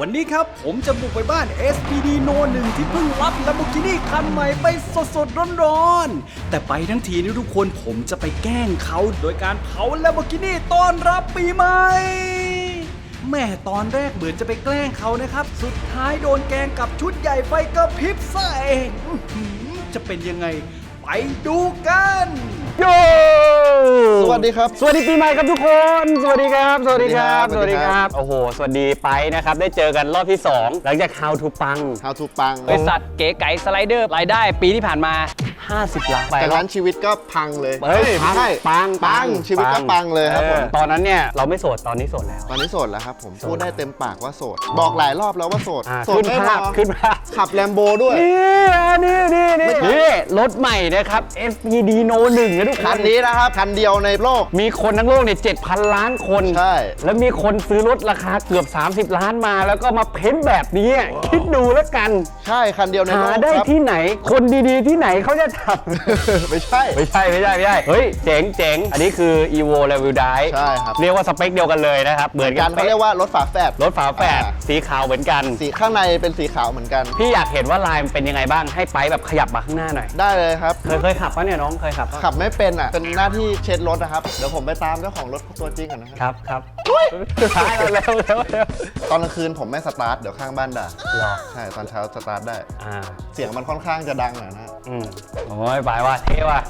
วันนี้ครับผมจะบุกไปบ้าน SPD No 1 ที่เพิ่งรับ Lamborghini คันใหม่ไปสดๆร้อนๆแต่ไปทั้งทีนี่ทุกคนผมจะไปแกล้งเขาโดยการเผา Lamborghini ต้อนรับปีใหม่แม่ตอนแรกเหมือนจะไปแกล้งเขานะครับ สุดท้ายโดนแกงกับชุดใหญ่ไฟกระพริบซะเองจะเป็นยังไง ไปดูกัน โยสวัสดีครับ สวัสดีปีใหม่ครับทุกคน สวัสดีครับ สวัสดีครับ สวัสดีครับ โอ้โห สวัสดีไปนะครับ ได้เจอกันรอบที่ 2 หลังจาก How to ปัง How to ปังบริษัทเก๋ไก๋สไลเดอร์รายได้ปีที่ผ่านมา 50 ล้านไปแต่แล้วนั้นชีวิตก็พังเลยเฮ้ยไม่ใช่ปังปังชีวิตก็ปังเลยครับผมออตอนนั้นเนี่ยเราไม่โสดตอนนี้โสดแล้ว ตอนนี้โสดแล้วครับผมพูดได้เต็มปากว่าโสด บอกหลายรอบแล้วว่าโสดอ่าโสดขึ้นไม่พภาอพขึ้นภาพขับแลมโบด้วยนี่นี่นี่ไม่นี่ใช่นี่รถใหม่นะครับ SPD No 1นะทุกคคันนนี้นะครับคันเดียวในโลกมีคนทั้งโลกเนี่ย7,000 ล้านคนใช่แล้วมีคนซื้อรถราคาเกือบ 30 ล้านมา แล้วก็มาเพ้นท์แบบนี้คิดดูแล้วกัน ใช่คันเดียวในหาโลกได้ครับที่ไหน คนดีๆที่ไหนเขาจะทไม่ใช่ำไม่ใช่ไม่ใช่ไม่ใช่เฮ้ยเจ๋งเจ๋งอันนี้คือ evo level die ใช่ครับ เรียกว่าสเปคเดียวกันเลยนะครับ เหมือนกักันนเขาเรียกว่ารถฝาแฝดรถฝาแฝดอ่าสีขาวเหมือนกัน สีข้างในเป็นสีขาวเหมือนกัน พี่อยากเห็นว่าลายมันเป็นยังไงบ้างให้ไปแบบขยับมาข้างหน้าหน่อย ได้เลยครับ เคยเคยขับปะเนี่ยน้องเคยขับปะขับไม่เป็นอะ เป็นหน้าที่เช็ดรถนะครับ เดี๋ยวผมไปตามเจ้าของรถตัวจริงก่อนนะครับ ครับครับ ท้ายแล้วเร็วเร็วเร็วตอนกลางคืนผมไม่สตาร์ทเดี๋ยวข้างบ้านด่าหรอใช่ตอนเช้าสตาร์ทได้ อ่า เสียงมันค่อนข้างจะดังหน่อยนะ อืมโอ้ยไปว่ะเท่ว่ะ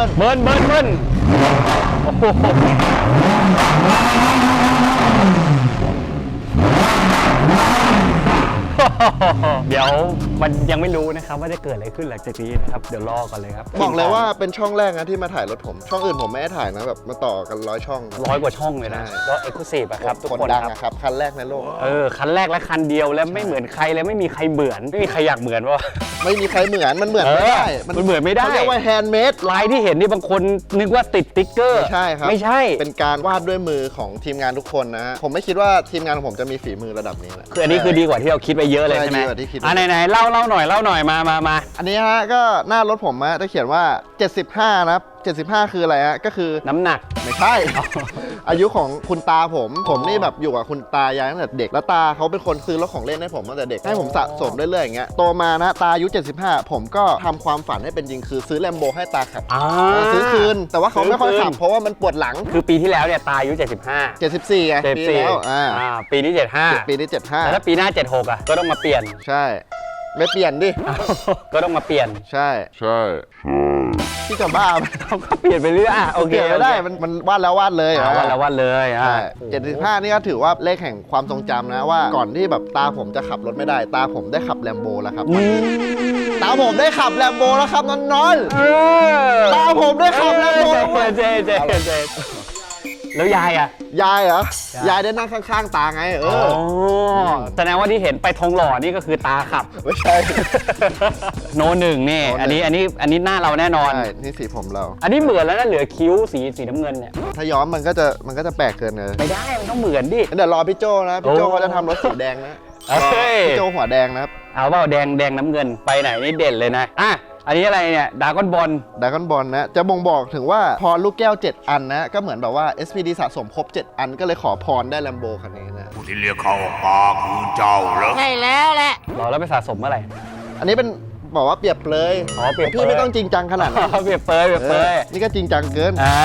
บิ้ลเบิ้ลเบิ้ลเบิ้ลเบิ้ลเบิ้ลโอ้โหเดี๋ยว มันยังไม่รู้นะครับว่าจะเกิดอะไรขึ้นหลังจากนี้นะครับเดี๋ยวรอก่อนเลยครับบอกเลยว่าเป็นช่องแรกนะที่มาถ่ายรถผม ช่องอื่นผมไม่ได้ถ่ายนะแบบมาต่อกันร้อยช่องครับร้อยกว่าช่องเลยนะใช่ก็เอ็กซ์คลูซีฟอะครับทุกคนคนดังครับอะครับคันแรกในโลกเออคันแรกและคันเดียวแล้วไม่เหมือนใครเลยไม่มีใครเหมือนไม่มีใครอยากเหมือนว่าไม่มีใครเหมือนมันเหมือนไม่ได้เออมันเหมือนไม่ได้เขาเรียกว่าแฮนด์เมดลายที่เห็นนี่บางคนนึกว่าติดติ๊กเกอร์ไม่ใช่ครับไม่ใช่เป็นการวาดด้วยมือของทีมงานทุกคนนะฮะผมไม่คิดว่าทีมงานของผมจะมีฝีมือระดับนี้นะคืออันนี้คือดีกว่าที่เราคิดไปเยอะเลยใช่ใช่ไหมดีกว่าที่คิดอะไหนๆเล่าเล่าหน่อยเล่าหน่อยมามามาอันนี้ฮะก็หน้ารถผมฮะจะเขียนว่า 75 นะครับ 75 คืออะไรฮะก็คือน้ำหนัก ไม่ใช่ อายุของคุณตาผม ผมนี่แบบอยู่กับคุณตายายตั้งแต่เด็ก แล้วตาเขาเป็นคนซื้อรถของเล่นให้ผมตั้งแต่เด็ก ให้ผมสะสมเรื่อยๆอย่างเงี้ย โตมานะตาอายุ 75 ผมก็ทำความฝันให้เป็นจริงคือซื้อแลมโบให้ตาขับอ่า ซื้อคืน แต่ว่าเขาไม่ค่อยซื้อคืนขับเพราะว่ามันปวดหลัง คือปีที่แล้วเนี่ยตาอายุ 75 74ไงปีแล้วอ่าอ่าปีนี้ 75ปีนี้แต่ถ้าปีหน้า 76อะก็ต้องมาเปลี่ยน75ใช่ ไม่เปลี่ยนดิ ก็ต้องมาเปลี่ยน ใช่ ใช่พี่จะบ้าไหมเขาก็เปลี่ยนไปเรื่อยอะโอโอเคเคไม่ได้ มันมันวาดแล้ววาดเลยอ่าวันละวันเลยอ่าใช่เจ็ดสิบห้านี่ก็ถือว่าเลขแห่งความทรงจำนะว่าก่อนที่แบบตาผมจะขับรถไม่ได้ ตาผมได้ขับแลมโบแล้วครับอืมตาผมได้ขับแลมโบแล้วครับนอนเออตาผมได้ขับแล้วโดนเจเจเจเจ แล้วยายอะๆยายเหรอ ยายได้นั่งข้าง ๆ ตาไง เออแสดงว่าที่เห็นไปทองหล่อนี่ก็คือตาขับ ไม่ใช่ โนหนึ่งนี่ โนหนึ่ง อันนี้ อันนี้ อันนี้หน้าเราแน่นอน ใช่นี่สีผมเรา อันนี้เหมือนแล้วนะเหลือคิ้วสีสีน้ำเงินเนี่ย ถ้าย้อมมันก็จะมันก็จะแปลกเกินเลยไม่ได้ มันต้องเหมือนดิงั้นเดี๋ยวรอพี่โจนะ พี่โจโอ้เขาจะทำรถสีแดงนะเอ้ย พี่โจหัวแดงนะครับ เอาเปล่าแดงแดงน้ำเงินไปไหนนี่เด่นเลยนะ อะ อันนี้อะไรเนี่ยดากอนบอลดากอนบอลนะ จะบ่งบอกถึงว่าพอลูกแก้ว 7 อันนะ ก็เหมือนแบบว่า SPD สะสมครบ 7 อันก็เลยขอพรได้แลมโบคันนี้นะ ผู้ที่เรียกเข้าป่าคือเจ้าเหรอใช่แล้วแหละรอแล้วไปสะสมเมื่อไหร่อันนี้เป็นบอกว่าเปรียบเลยอ๋อเปรียบเปรยพี่ไม่ต้องจริงจังขนาดนั้น เปรียบเปรยเปรียบเปรยเออนี่ก็จริงจังเกิน อ่า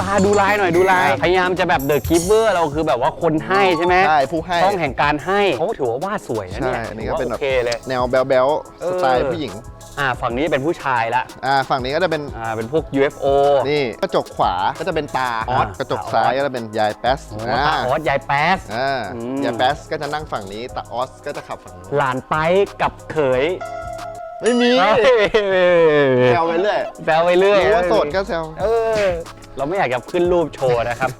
มาดูลายหน่อยดูลายครับพยายามจะแบบเดอะคิปเปอร์เราคือแบบว่าคนให้ใช่ไหมใช่ผู้ให้ช่องแห่งการให้เขาถือว่าวาดสวยนะเนี่ยใช่อันนี้ก็เป็นแบบถือว่าโอเคเลยแนวแบลๆสไตล์เออผู้หญิง อ่าฝั่งนี้เป็นผู้ชายละอ่าฝั่งนี้ก็จะเป็นอ่าเป็นพวก UFO นี่กระจกขวาก็จะเป็นตาออสอ่ากระจกซ้ายก็จะเป็นยายแป๊สโอ้อ่าตาออสยายแป๊สอ่าอืมยายแป๊สก็จะนั่งฝั่งนี้ตาออสก็จะขับฝั่งนี้หลานไปกับเขยไม่มีเฮ้ยแซวไปเรื่อยแซวไปเรื่อยรู้ว่าโสดก็แซวเออ เราไม่อยากจะขึ้นรูปโชว์นะครับ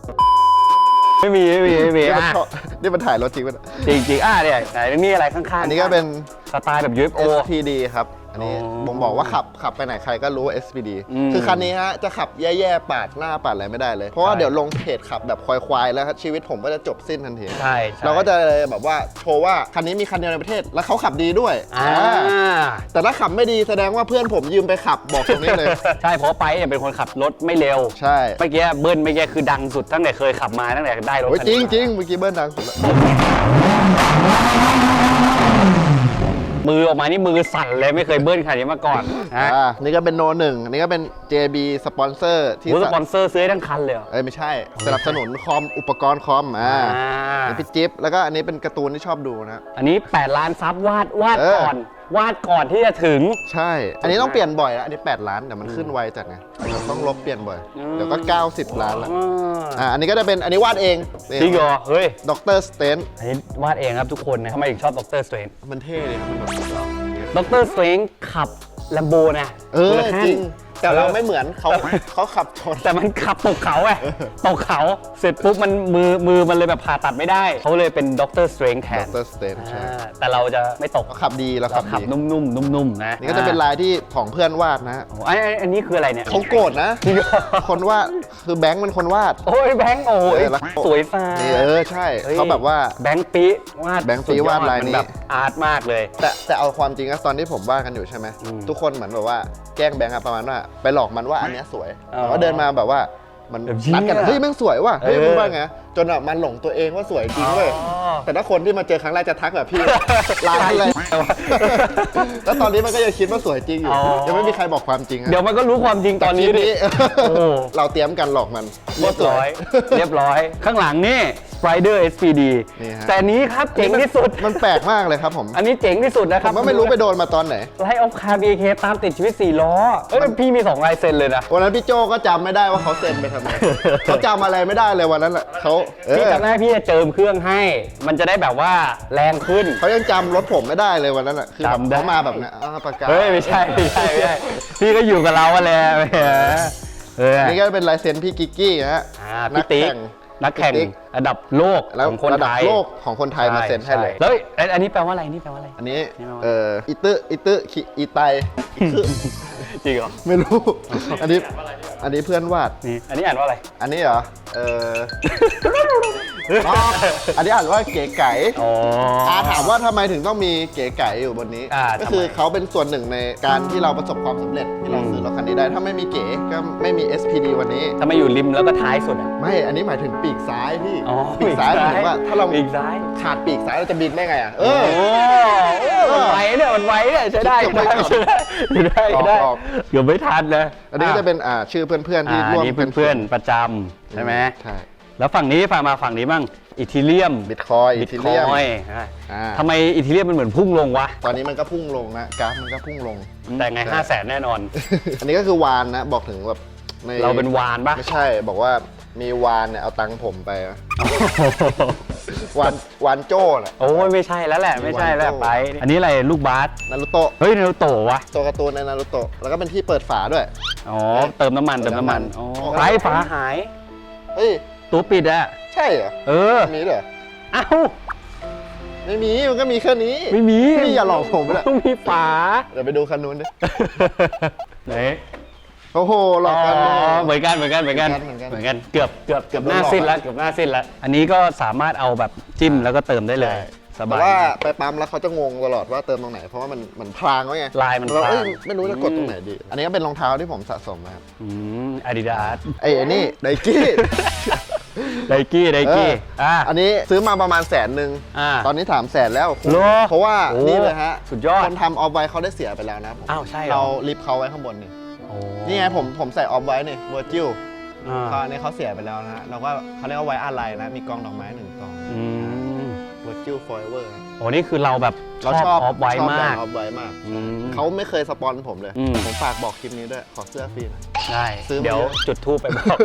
ไม่มีไม่มีไม่มีนี่มันอะชอบนี่มันถ่ายรถจริงป่ะจริงจริงๆอะเนี่ยไหนนี่อะไรข้างๆ อันนี้ก็เป็นสไตล์แบบ UFO SPD ครับ อันนี้อ๋อบ่งบอกว่าขับขับไปไหนใครก็รู้ว่า SPD อืมคือคันนี้ฮะจะขับแย่ๆปาดหน้าปาดอะไรไม่ได้เลย เพราะว่าใช่ เดี๋ยวลงเพจขับแบบควายๆแล้วครับชีวิตผมก็จะจบสิ้นทันที ใช่ใช่เราก็จะเลยแบบว่าโชว์ว่าคันนี้มีคันเดียวในประเทศแล้วเขาขับดีด้วยอ่าอ่าแต่ถ้าขับไม่ดีแสดงว่าเพื่อนผมยืมไปขับบอกตรงนี้เลย ใช่เพราะว่าไปเนี่ยเป็นคนขับรถไม่เร็วใช่เมื่อกี้เบิ้ลเมื่อกี้คือดังสุดตั้งแต่เคยขับมาตั้งแต่ได้รถโอ้ยคันจรินี้งมาจริงเมื่อกี้เบิ้ลดังสุดแล้ว มือออกมานี่มือสั่นเลยไม่เคยเบิ้ลขนาดนี้มาก่อนฮะอ่านี่ก็เป็นโนหนึ่งอันนี้ก็เป็น JB สปอนเซอร์ที่โอ้สสะปอนเซอร์ซื้อให้ทั้งคันเลยเหรอเอ้ยไม่ใช่ สนับสนุนคอมอุปกรณ์คอมอ่าอ่านี่พี่จิ๊บแล้วก็อันนี้เป็นการ์ตูนที่ชอบดูนะ อันนี้ 8 ล้านซับวาดวาดเออ ก่อน วาดก่อนที่จะถึง ใช่ อันนี้ต้องเปลี่ยนบ่อยแล้วอันนี้ 8 ล้านแต่มันขึ้นไวจัดไงเราต้องลบเปลี่ยนบ่อยอืมเดี๋ยวก็ 90 ล้านแล้วอ่าอ่า อันนี้ก็จะเป็น อันนี้วาดเองจริงเหรอเฮ้ยด็อกเตอร์สเตนอันนี้วาดเองครับทุกคนนะทำไมถึงชอบดรสเตรนมันเท่เลยครับมันแบบดรสเตรนขับแลมโบนะเออคนละขั้นจริง แต่เราไม่เหมือนเขาเขาขับชน แต่มันขับตกเขาไงตกเขาเสร็จปุ๊บมันมือมือมันเลยแบบผ่าตัดไม่ได้ เขาเลยเป็นด็อกเตอร์สเตรนแทด็อนกเตอร์สเตนใช่ อ่าแต่เราจะไม่ตกเขาขับดีเราเราขับขับดีนุ่มๆนุ่มๆนะนี่ก็จะเป็นลายที่ของเพื่อนวาดนะโอ้อันอันอันนี้คืออะไรเนี่ยเขาโกรธนะ จริงเหรอคนวาดคือแบงค์เป็นคนวาด โอ้ยแบงค์โอ้ยเออแล้วสวยซ่านี่เออใช่ฮ้ยเขาแบบว่า แบงค์ปีวาดแบงค์ปีวาดลายนี้สุดอดมัแบบอาร์ตมากเลย แต่แต่เอาความจริงนะตอนที่ผมวาดกันอยู่ใช่ไหมอืมทุกคนเหมือนแบบว่าแก ล้งแบงค์อะประมาณว่าไปหลอกมันว่าอันเนี้ยสวยอ๋อแต่ว่าเดินมาแบบว่ามันแบบเหี้ย นัดกันเฮ้ยแม่งสวยว่ะเฮ้ยเออมึงว่าไงจนอะมันหลงตัวเองว่าสวยจริงเว้ยอ๋อ แต่ถ้าคนที่มาเจอครั้งแรกจะทักแบบพี่ลายอะไรแล้วตอนนี้มันก็ยังคิดว่าสวยจริงอยู่อ๋อยังไม่มีใครบอกความจริงอะ เดี๋ยวมันก็รู้ความจริงตอนนี้แต่คดิลิปโอ้เราเตรียมกันหลอกมันเรียบร้อยว่าสวเรียบร้อย ข้างหลังนี่ Spider SPD นี่ฮะ แต่อันนี้ครับเจ๋งที่สุด มันแปลกมากเลยครับผมอันนี้เจ๋งที่สุดนะคผรับมก็ไม่รู้ไปโดนมาตอนไหน ไลท์ออฟคาร์บีเคตามติดชีวิต 4 ล้อ เอ้ยพี่มี 2 ลายเซ็นเลยนะ วันนั้นพี่โจก็จำไม่ได้ว่าเขาเซ็นไปทำไม เขาจำอะไรไม่ได้เลยวันนั้นแหละเขาเอพี่อจำได้พี่จะเจิมเครื่องให้ มันจะได้แบบว่าแรงขึ้น เขายังจำรถผมไม่ได้เลยวันนั้นอะคือแบบจำได้ เขามาแบบเนี้ยอ่าปากกาเฮ้ยไม่ใช่ไม่ใช่ไม่ใช่พี่ก็อยู่กับเราอะแหละแหมเออนี่ก็เป็นลายเซ็นพี่กิกกี้นะฮะอ่าพี่ติ๊กแข่ง นักแข่งพี่ติ๊ก ระดับโลกแล้วของคนระดับไทยโลกของคนไทยมาเซ็นให้เลยช่แล้วอันอันนี้แปลว่าอะไรนี่แปลว่าอะไร อันนี้นี่แปลว่าเอ่ออิตึอิตึคิอิไตอิตึ จริงเหรอไม่รู้ อันนี้ อันนี้เพื่อนวาด นี่อันนี้อ่านว่าอะไร อันนี้เหรอ เออ อ๋ออันนี้อ่านว่าเก๋ไก่อ๋ออาถามว่าทำไมถึงต้องมีเก๋ไก่อยู่บนนี้ อ่าก็คือทำไม เขาเป็นส่วนหนึ่งในการที่เราประสบความสำเร็จที่เราอืมซื้อรถคันนี้ได้ ถ้าไม่มีเก๋ก็ไม่มี SPD วันนี้ ถ้ามาอยู่ริมแล้วก็ท้ายสุดอะ ไม่อันนี้หมายถึงปีกซ้ายพี่อ๋อปีกซ้ายหมายถึงว่าถ้าเราปีกซ้าย ขาดปีกซ้ายเราจะบินได้ไงอะเอโอ้อโหมันไวเนี่ยมันไวเนี่ยใช้ได้เก็บไว้ได้ก่อนใช้ได้ใช้ได้ใช้ได้ออก เกือบไม่ทันเลยอันนี้ก็จะเป็นอ่าชื่อเพื่อนๆที่อ่าร่วมอันนี้เพื่อนๆประจำใช่ไหม ใช่ แล้วฝั่งนี้ฝั่งมาฝั่งนี้บ้างอิทิเลียมบิตคอยอีบิตทีคเรียมอยอ่าทำไมอิทิเลียมมันเหมือนพุ่งลงวะ ตอนนี้มันก็พุ่งลงนะกราฟมันก็พุ่งลง แต่ไงใช่ห้าแสนแน่นอน อันนี้ก็คือวานนะ บอกถึงแบบในเราเป็นวานปะไม่ใช่บอกว่ามีวานเนี่ยเอาตังค์ผมไปอะวานวานโจ้น่ะโอ้ยไม่ใช่แล้วแหละไม่ใช่แล้ววันโต้ไป อันนี้อะไรลูกบาสนารุโตะเฮ้ยนารูโตะวะตัวการ์ตูนในนารุโตะแล้วก็เป็นที่เปิดฝาด้วยอ๋อเติมน้ำมันเติมน้ำมันเติมน้ำมันอ๋ออ๋อไร้ฝาหายเฮ้ย ตัวปิดอะใช่เหรอเออมีเหรอเอ้าไม่มีมันก็มีแค่นี้ไม่มีพี่อย่าหลอกผมเลยต้องมีฝาเดี๋ยวไปดูคันนู้นดิไหนโอ้โหหลอกกันอ๋เลอยเหมือนกันเหมือนกันเหมือนกันเหมือนกันเหมือนกันเกือบเกือบเกือบโดนหน้าหลอกสิ้นแล้วอะเกือบหน้าสิ้นแล้วอันนี้ก็สามารถเอาแบบจิ้มแล้วก็เติมได้เลยสแต่บายว่าไปปั๊มแล้วเขาจะงงตลอดว่าเติมตรงไหนเพราะว่ามันมันพรางไว้ไงลายมันเราพรางเอ้ยไม่รู้จะกดตรงไหนดี อันนี้ก็เป็นรองเท้าที่ผมสะสมนะครับอืมอาดิดาสไอ้ไอ้นี่ไดกี้ ไดกี้ไดกี้เอออะ อันนี้ซื้อมาประมาณแสนหนึ่งอ่าตอนนี้ถามแสนแล้วคุ้มเหรอเพราะว่าโอ้นี่เลยฮะสุดยอดคนทำออฟไว้เขาได้เสียไปแล้วนะผมอ้าวใช่เหรอ เราลิฟต์เขาไว้ข้างบนนี่โอ้นี่ไงผมผมใส่ออฟไว้นี่เวอร์จิลอ่าตอนนี้เขาเสียไปแล้วนะฮะเราก็เขาเรียกว่าไว้อะไรนะ มีกองดอกไม้หนึ่งกองอืมเวอร์จิลฟอยเวอร์โอ้นี่คือเราแบบชเราอบชอบออฟไว้ชอบมากออฟไว้มาก อืม เขาไม่เคยสปอนผมเลย อืม ผมฝากบอกคลิปนี้ด้วย ขอเสื้อฟรีหนะ ได้ ซื้อมาเดี๋ยวเยอะ จุดทูปไปบอก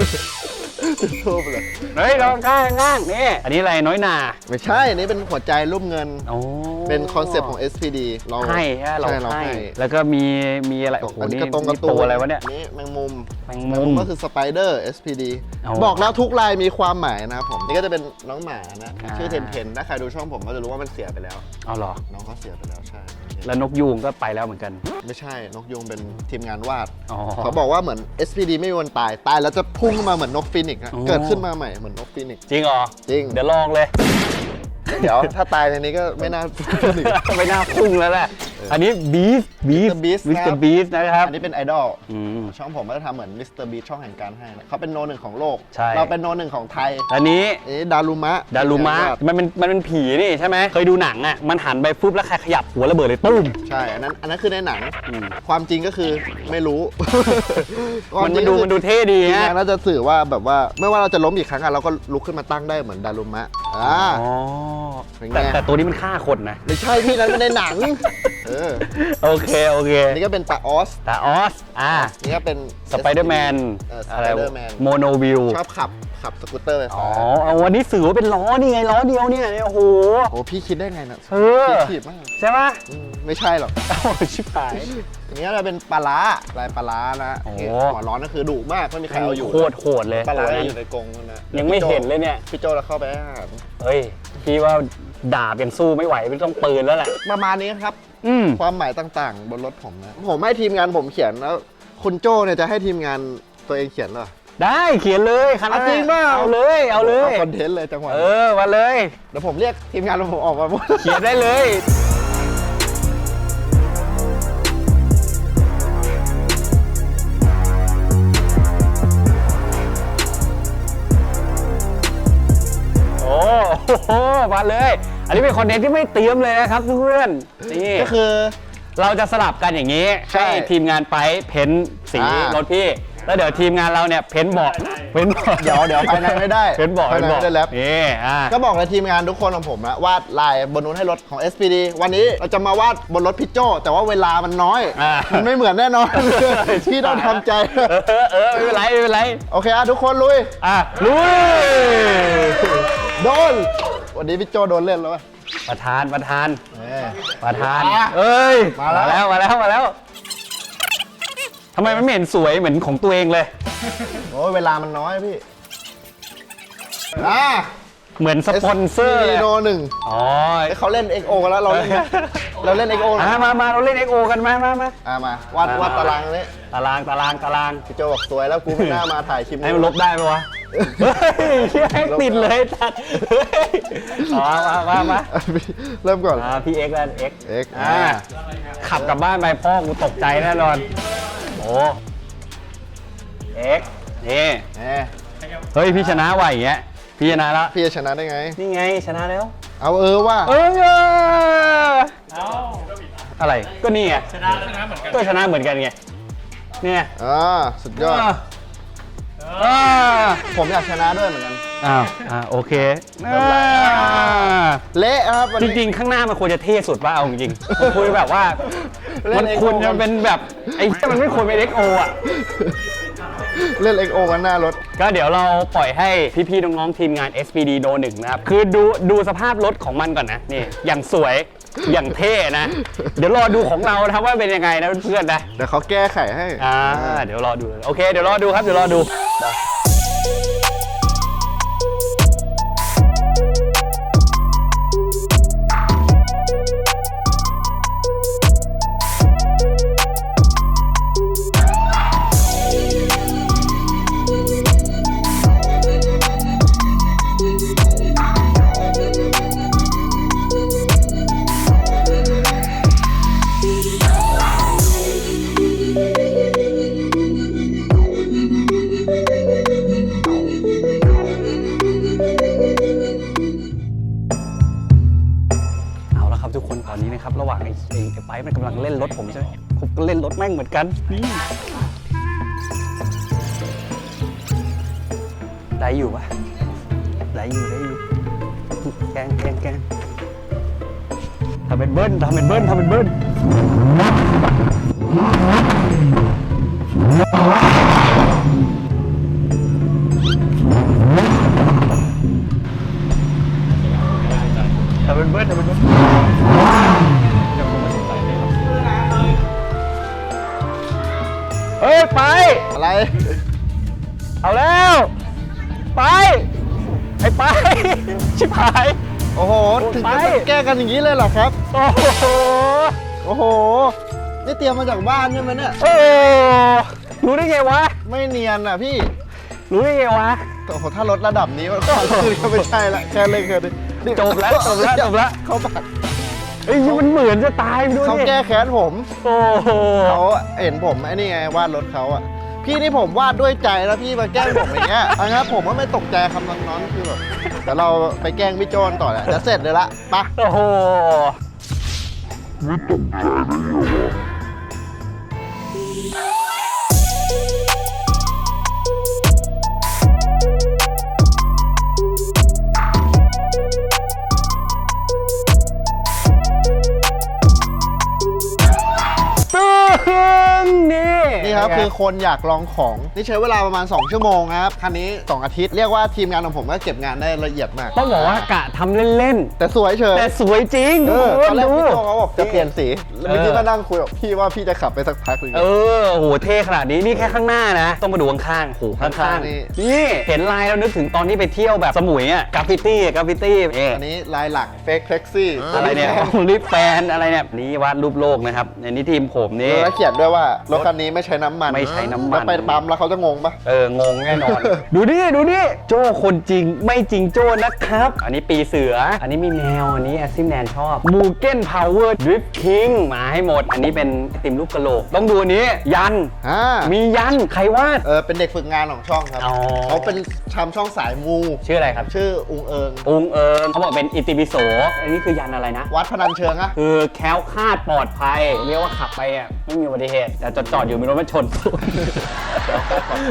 จุดทูบเลยเฮ้ยลองข้างข้างนี่ อันนี้อะไรน้อยหนาไม่ใช่ อันนี้เป็นหัวใจรูปเงิน โอ้เป็นคอนเซปต์ของ SPD เราให้ฮะเราใช่เราให้ให้ แล้วก็มีมีอะไรโอ้โหอันนี้นี่กระตรงกระนี่ตูตัวอะไรวะเนี่ยนี่แมงมุมแมงมุมก็คือสไปเดอร์ SPD เอาบอกแล้วทุกลายมีความหมายนะครับผมนี่ก็จะเป็นน้องหมานะอ่าชื่อเทนเทนถ้าใครดูช่องผมก็จะรู้ว่ามันเสียไปแล้วเอาเหรอน้องเขาเสียไปแล้วใช่แล้วนกยูงก็ไปแล้วเหมือนกัน ไม่ใช่นกยุงเป็นทีมงานวาดอ๋อเขาบอกว่าเหมือน SPD ไม่มีวันตายตายแล้วจะพุ่งขึ้นมาเหมือนนกฟีนิกซ์อะอ๋อ เกิดขึ้นมาใหม่เหมือนนกฟีนิกซ์จริงเหรอ จริง เดี๋ยวลองเลย เดี๋ยวถ้าตายในนี้ก็ไม่น่าฟีนิกซ์ ไม่น่าพุ่งแล้วแหละ อันนี้บีสบีส Mr. Beast วิสนะครับบีสนะครับอันนี้เป็นไอดอลอืม ช่องผมก็จะทำเหมือนมิสเตอร์บีช่องแห่งการให้นะเขาเป็นโนหนึ่งของโลก ใช่ เราเป็นโนหนึ่งของไทยอันนี้อันนี้ดารุมะดารุมะมันเป็นมันเป็นผีนี่ใช่ไหมเคยดูหนังอะมันหันไปฟุบแล้วใครขยับหัวระเบิดเลยตุ้ม ใช่อันนั้นอันนั้นคือในหนัง อืม ความจริงก็คือไม่รู้มันมันดูมันดูเท่ดีทีมฮะงานน่าจะสื่อว่าแบบว่าไม่ว่าเราจะล้มกี่ครั้งอะเราก็ลุกขึ้นมาตั้งได้เหมือนดารุมะอ่า อ๋อเป็นไง แต่แต่ตัวนี้มันฆ่าคนนะ ไม่ใช่พี่นั้นเป็นในหนัง เออโอเค โอเค อันนี้ก็เป็นตาออสแต่ออส อ่า นี่ก็เป็นสไปเดอร์แมนเอออะไร Spider-Man โมโนวิวชอบขับ ขับสกูตเตอร์ไฟอ๋ฟ้าอเอาวันนี้สื่อว่าเป็นล้อนี่ไง ล้อเดียวเนี่ย โอ้โหโอ้พี่คิดได้ไงนะเออพี่ขีดมาก ใช่ไหมอืมไม่ใช่หรอกโอ้ชิบหายอันนี้เราเป็นปลาร้าลายปลาร้านะโอ้หัวร้อนก็คือดุมากไม่มีใครเอาอยู่โคตรโหดเลยปลาร้าตอนนั้นอยู่ในกรงนั่นนะยังไม่เห็นเลยเนี่ยพี่โจเราเข้าไปให้อาหารเฮ้ยพี่ว่าดาบยังสู้ไม่ไหวไม่ต้องปืนแล้วแหละประมาณนี้ครับ อืม ความหมายต่างๆ บนรถผมนะ ผมให้ทีมงานผมเขียนแล้ว คุณโจ้เนี่ยจะให้ทีมงานตัวเองเขียนเหรอ ได้เขียนเลยคณะเอาจริงเปล่า เอาเลยเอาเลย คอนเทนต์เลยจังหวะเออมาเลย เดี๋ยวผมเรียกทีมงานผมออกมาพูดเขียนได้เลย โหมาเลย อันนี้เป็นคอนเทนต์ที่ไม่เตรียมเลยนะครับเพื่อนๆนี่ก็คือ เราจะสลับกันอย่างนี้ ใช่ ให้ทีมงานไปเพ้นสีอ่ารถพี่ แล้วเดี๋ยวทีมงานเราเนี่ยเพ้นเบาะเพ้นเบาะเดี๋ยวเดี๋ยวภายในไม่ได้เพ้นเบาะภายเพ้นในเบาะไม่ได้แรปนี่อ่า ก็บอกเลยทีมงานทุกคนของผมนะวาดลายบนนู้นให้รถของ SPD วันนี้เราจะมาวาดบนรถพี่โจแต่ว่าเวลามันน้อย อ่ามั มันไม่เหมือนแน่นอน พี่ต้องทำใจ เออเออไม่เป็นไรไม่เป็นไรโอเคอะทุกคนลุย อะลุยโดน วันนี้พี่โจโดนเล่นแล้ววะประธานประธานเอ้ยประธานอะเอ้ยมาแล้ว มาแล้วมาแล้ว ทำไมมันไม่เห็นสวยเหมือนของตัวเองเลย โอ้ยเวลามันน้อยพี่อะเหมือนสปอนเซอร์เลยโนหนึ่งอ๋อเอ้ยเขาเล่น XO กันแล้วเราเล่นไหมเราเล่น XO อะมามาเราเล่น XO กันมามามาอะมาวาดมาวาดตารางนี้ตารางตารางตารางพี่โจบอกสวยแล้วกูไม่น่ามาถ่ายคลิปให้มันลบได้ไหมวะเฮ้ยเชี่ยให้ติดเลยตัดเฮ้ยอ๋อมามามาอะพี่เริ่มก่อน อ่าพี่เอ็กซ์แล้วเอ็กซ์ X อ่า ขับกลับบ้านไปพ่อกูตกใจแน่นอนโอ้ เอ็กซ์นี่แหมเฮ้ยพี่ชนะว่ะอย่างเงี้ยพี่ชนะแล้วพี่จะชนะได้ไง นี่ไงชนะแล้ว เอาเออว่า เอออะไรก็นี่ไงชนะชนะเหมือนกันก็ชนะเหมือนกันไงเนี่ยอ่าสุดยอด อ่าผมอยากชนะด้วยเหมือนกัน อ้าวอ่าโอเคไม่เป็นไรอ่า เละครับวันจนี้ ริงๆ ข้างหน้ามันควรจะเท่สุดว่าเอาจริงๆมันควรแบบว่าเล่น มันควร Exo จะเป็นแบบไอ้เหี้ยมันไม่ควรเป็น XO อะ เล่น XO กันหน้ารถ ก็เดี๋ยวเราปล่อยให้พี่ๆน้องๆทีมงาน SPD No 1นะครับ คือดูดูสภาพรถของมันก่อนนะ นี่ อย่างสวย อย่างเท่นะ เดี๋ยวรอดูของเรานะครับว่าเป็นยังไงนะเพื่อนๆนะ เดี๋ยวเขาแก้ไขให้ อ่า เดี๋ยวรอดู โอเค เดี๋ยวรอดูครับ เดี๋ยวรอดู แกงแกงแกงทำเป็นเบิ้ลทำเป็นเบิ้ลทำเป็นเบิ้ลทำเป็นเบิ้ลทำเป็นเบิ้ลเอ้ยไป อะไร เอาแล้ว ไป ชิบหาย โอ้โห ถึงจะไปต้องแก้กันอย่างนี้เลยเหรอครับ โอ้โหโอ้โห นี่เตรียมมาจากบ้านใช่ไหมเนี่ย โอ้รู้ได้ไงวะ ไม่เนียนอะพี่ รู้ได้ไงวะ โอ้โห ถ้ารถระดับนี้มันคือก็ไม่ใช่ละแค่เล่นแค่นี้นี่จบแล้วจบแล้วจบแล้ว เขาบักเอ้ยมันเหมือนจะตายไปด้วยเขาแก้แค้นผม โอ้โหเขาเห็นผมไอ้นี่ไงวาดรถเขาอะ พี่นี่ผมวาดด้วยใจแล้วพี่มาแกล้งผมอย่างเงี้ยอันนั้นผมก็ไม่ตกใจคำน้องๆคือแบบเดี๋ยวเราไปแกล้งพี่โจนต่อแหละจะเสร็จเลยละไปะโอ้โหตึ้งนี่ นี่ครับคือคนอยากลองของนี่ใช้เวลาประมาณ 2 ชั่วโมงครับคันนี้ 2 อาทิตย์เรียกว่าทีมงานของผมก็เก็บงานได้ละเอียดมาก ต้องบอกว่ากะทำเล่นแต่สวยเฉๆ ยแต่สวยจริงเอทุกอคตอนนแรกดูพี่โจเขาบอกจะเปลี่ยนสีแล้วเมื่อกี้เออก็นั่งคุยกับพี่ว่าพี่จะขับไปสักพักหนึงเออโหเท่ขนาดนี้นี่แค่ข้างหน้านะ ต้องมาดูข้างๆโหข้างข้างๆๆนี่นี่เห็นลายแล้วนึกถึงตอนที่ไปเที่ยวแบบสมุยอะกราฟฟิตี้กราฟฟิตี้เอ๊ะ อันนี้ลายหลักเฟกแท็กซี่อะไรเนี่ยลิฟแฟนอะไรเนี่ยนี่วาดรูปโลกนะครับในนี้ทีมผมนี่ แล้วเขียนด้วยว่ารถคันนี้ไม่ใช้น้ำมันไม่ใช้น้ำมัน แล้วไปปั๊มแล้วเขาจะงงปะ เอองงแน่นอน ดูดิดูดิโจ้คนจริงไม่จริงโจ้นะครับ อันนี้ปีเสือ อันนี้มีแมว อันนี้แอซิมแนนชอบมูเก้นพาวเวอร์ดริฟคิงมาให้หมด อันนี้เป็นไอติมลูกกระโหลก ต้องดูอันนี้ ยัน อ่ามียันใครวาด เออเป็นเด็กฝึกงานของช่องครับอ๋อ เขาเป็นทำช่องสายมู ชื่ออะไรครับชื่ออุงเอิงองค์เอิญเขาบอกเป็นอิติปิโส อันนี้คือยันอะไรนะ วัดพนันเชิงอะคือแคล้วคลาดปลอดภัย เรียกว่าขับไปอะไม่มีอุบัติเหตุแต่จอดจอดๆอยู่มีรถมาชน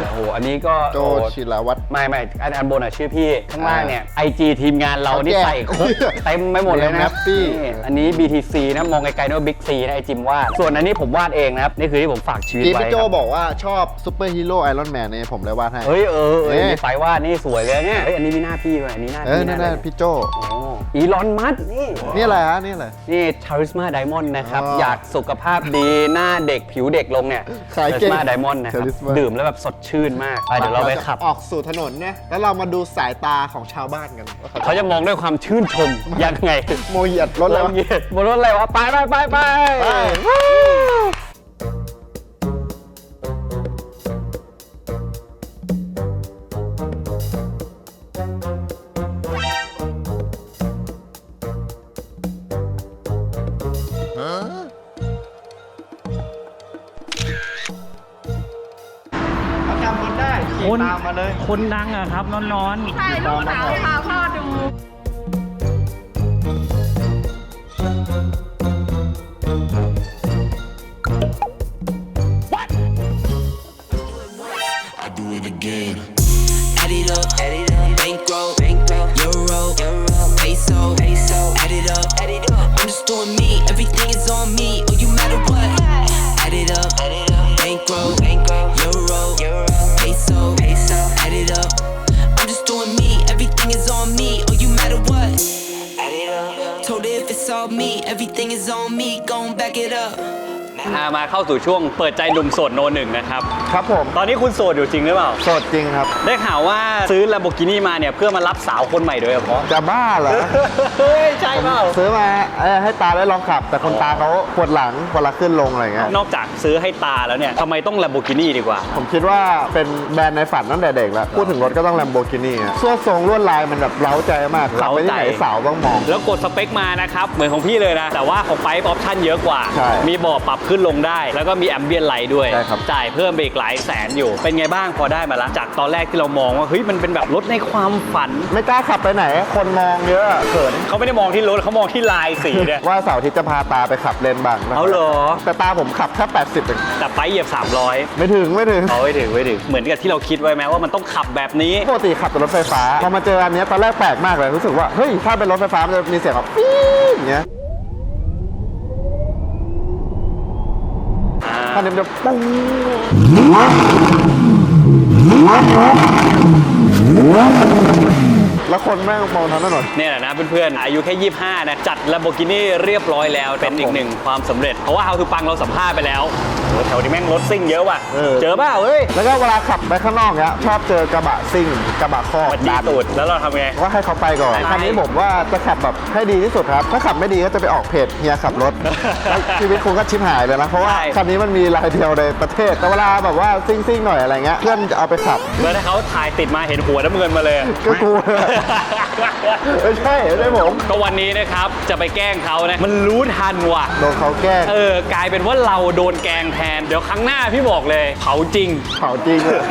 โอ้โห อันนี้ก็โจโอ้ชิลวัตร ไม่ไม่อันอันบนอะชื่อพี่ ข้างล่างเนี่ย IG ทีมงานเราเขานี่แก้ใส่ครบเต็มไปหมดเลยนะเรียงแฮปปี้นี่อันนี้ BTC นะมองไกลๆนึกว่า Big C นะไอจิมวาดส่วนอันนี้ผมวาดเองนะครับ นี่คือที่ผมฝากชีวิตที่ไว้พี่โจครับบอกว่าชอบซูเปอร์ฮีโร่ไอรอนแมนเนี่ยผมเลยวาดให้ เฮ้ยเออเออเอ๊ะนี่ไปวาดนี่สวยเลยเนี่ยเฮ้ยอันนี้มีหน้าพี่ด้วยอันนี้หน้าเออพี่หนั่นน้าน่ะอะไรพี่โจโอ้อีลอนมัสนี่ นี่อะไรฮะ นี่อะไร นี่ชาริสมาไดมอนด์นะครับ อ๋อออ ยากสุขภาพดีหน้าเด็กผิวเด็กลงเนี่ยขายชาเก่ริงสมาไดมอนด์นะครับ Charisma ดื่มแล้วแบบสดชื่นมากไปเดี๋ยวเราไปขับ ออกสู่ถนนเนี่ยแล้วเรามาดูสายตาของชาวบ้านกันว่าเขาเขาจะมองด้วยความชื่นชม ยังไงโมเหยียดรถเลยวะ เหยียดบนรถอะไรวะ ไปไปไปไป ไป เขาจำรถได้ขี่ตามมาเลย คนดังอะครับนอนถ่ายรูปหนาวพาพ่อดู everything is on me. Gon' back it up. ๆอ่ามาเข้าสู่ช่วงเปิดใจหนุ่มโสดโนหนึ่งนะครับ ครับผมตอนนี้คุณโสดอยู่จริงหรือเปล่าสดจริงครับ ได้ข่าวว่าซื้อ Lamborghini มาเนี่ยเพื่อมารับสาวคนใหม่โดยเฉพาะ จะบ้าเหรอ เฮ้ย ใช่เปล่า ซื้อมาเอ้ยให้ตาได้ลองขับ แต่คนตาเขาปวดหลังเวลาขึ้นลงอะไรเงี้ยนอกจากซื้อให้ตาแล้วเนี่ยทำไมต้อง Lamborghini ดีกว่า ผมคิดว่าเป็นแบรนด์ในฝันตั้งแต่เด็กแล้ว พูดถึงรถก็ต้อง Lamborghini อะส่วนทรงลวดลายมันแบบเล้าใจมากขับไปที่ไหนเร้าใจ สาวต้องมอง แล้วกดสเปคมานะครับ เหมือนของพี่เลยนะ แต่ว่าของไปออปชั่นเยอะกว่า ใช่ มีเบาะปรับขึ้นลงได้ แล้วก็มีแอมเบียนไลท์ด้วย ใช่ครับ จ่ายเพิ่มไปอีกหลายแสนอยู่ เป็นไงบ้างพอได้มาละ จากตอนแรกที่เรามองว่าเฮ้ยมันเป็นแบบรถในความฝัน ไม่กล้าขับไปไหน คนมองเยอะเขินเขาไม่ได้มองที่รถเขามองที่ลายสีเนี่ย ว่าเสาร์อาทิตย์จะพาตาไปขับเลนบ้างนะเอาเหรอ แต่ตาผมขับแค่80เองแต่ไปเหยียบ 300ไม่ถึงไม่ถึงเอาไว้ถึงไว้ถึงเหมือนกับที่เราคิดไว้ไหมว่ามันต้องขับแบบนี้ ปกติขับแต่รถไฟฟ้าพอมาเจออันเนี้ยตอนแรกแปลกมากเลยรู้สึกว่าเฮ้ยถ้าเป็นรถไฟฟ้ามันจะมีเสียงแบบปี๊ดอย่างเงี้ย อ่า คันนี้มันจะปุ้ง แล้วคนแม่งมองทางถนน เนี่ยแหละนะเพื่อนๆอายุแค่ 25 นะ จัด Lamborghini เรียบร้อยแล้ว เป็นอีกหนึ่งความสำเร็จ เพราะว่า How to ปังเราสัมภาษณ์ไปแล้วโอ้แถวนี้แม่งรถซิ่งเยอะว่ะ เออ เจอเปล่าเฮ้ยแล้วก็เวลาขับไปข้างนอกเนี้ยชอบเจอกระบะซิ่งกระบะคอกมาจี้ตูดแล้วเราทำไง ก็ให้เขาไปก่อน ไป คันนี้ผมว่าจะขับแบบให้ดีที่สุดครับ ถ้าขับไม่ดีก็จะไปออกเพจเฮียขับรถ แล้วชีวิตคุณก็ชิบหายเลยนะ เพราะว่าใช่คันนี้มันมีรายเดียวในประเทศ แต่เวลาแบบว่าซิ่งๆหน่อยอะไรเงี้ย เพื่อนจะเอาไปขับ แล้วถ้าเขาถ่ายติดมาเห็นหัวน้ำเงินมาเลย ก็กลัวไม่ใช่ไม่ใช่ผมก็วันนี้นะครับจะไปแกล้งเขานะมันรู้ทันว่ะ โดนเขาแกล้งเออกลายเป็นว่าเราโดนแกล้งแทน เดี๋ยวครั้งหน้าพี่บอกเลยเผาจริง เผาจริงเลย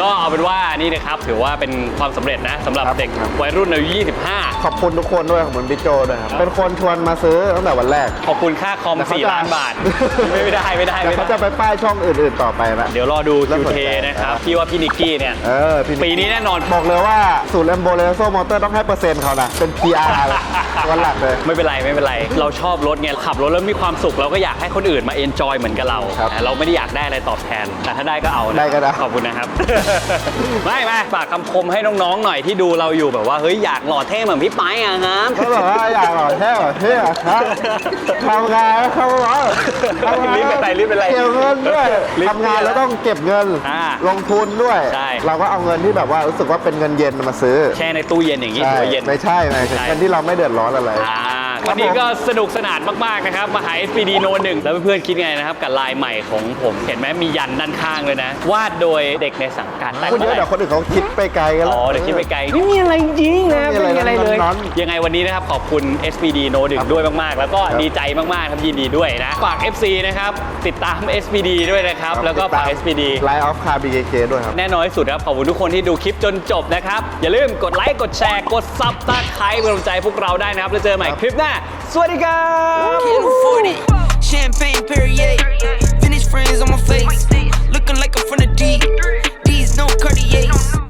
ก็เอาเป็นว่านี่นะครับถือว่าเป็นความสำเร็จนะสำหรับครับเด็กวัยรุ่นอายุ 25 ขอบคุณทุกคนด้วยขอบคุณพี่โจด้วยครับ เป็นคนชวนมาซื้อตั้งแต่วันแรก ขอบคุณค่าคอม แต่เขา4จะล้านบาทไม่ได้ไม่ได้แต่ไม่เขาได้ จะไปป้ายช่องอื่นๆต่อไปนะ เดี๋ยวรอดู แล้วคิวสนเทใจนะครับครับ พี่ว่าพี่นิกกี้เนี่ย เออพี่ปีนี้แน่นอน บอกเลยว่าสูตรแลมโบเลโซมอเตอร์ต้องให้เปอร์เซ็นต์เขานะ เป็น PR เลยวันหลักเลย ไม่เป็นไรไม่เป็นไร เราชอบรถไงขับรถแล้วมีความสุขเราก็อยากให้คนอื่นมาเอนจอยเหมือนกับเราครับแต่เราไม่ได้อยากได้อะไรตอบแทน แต่ถ้าได้ก็เอานะได้ก็ได้ ขอบคุณนะครับไม่ไม่ฝากคำคมให้น้องๆหน่อยที่ดูเราอยู่แบบว่าเฮ้ยอยากหล่อเท่เหมือนพี่ไปอะครับก็แบบว่าอยากหล่อแท้หล่อเท่อะครับทำงานแล้วเข้าร้อนทำงานรีบเป็นไรรีบเป็นไรเก็บเงินด้วยรีบทำงานแล้วต้องเก็บเงินอ่าลงทุนด้วยใช่เราก็เอาเงินที่แบบว่ารู้สึกว่าเป็นเงินเย็นมาซื้อ แช่ในตู้เย็นอย่างนี้ใช่ถือว่าเย็นไม่ใช่ไม่ใช่ใช่เงินที่เราไม่เดือดร้อนอะไรอ่า วันนี้ก็สนุกสนานมากๆนะครับมาหา SPD No 1แล้วเพื่อนๆคิดไงนะครับกับลายใหม่ของผมเห็นไหมมียันด้านข้างเลยนะ วาดโดยเด็กในสังกัดแต่พูดเยอะเดี๋ยวคนอื่นเขาคิดไปไกลกันแล้อ๋วอเดี๋ยวคิดไปไกลไม่มีอะไรจริงนะไม่ไม่มีมีอะอะไรไรเลเลยยนยังไงวันนี้นะครับขอบคุณ SPD No 1ด้วยมากๆ แล้วก็ครับดีใจมากๆครับยินดีด้วยนะฝาก FC นะครับติดตาม SPD ด้วยนะครับแล้วก็ฝาก SPD ไลน์ออฟคาร์บีเคด้วยครับแน่นอนที่สุดครับขอบคุณทุกคนที่ดูคลิปจนจบนะครับอย่าลืมกดไลค์กดแชร์กดซับสไครป์เป็นกำลังใจพวกเราได้นะครับแล้วเจอกันใหม่คลิปหน้าสวัสดีครับ Champagne Perrier. Vintage friends on my face. Looking like I'm from the D. These no Cartier.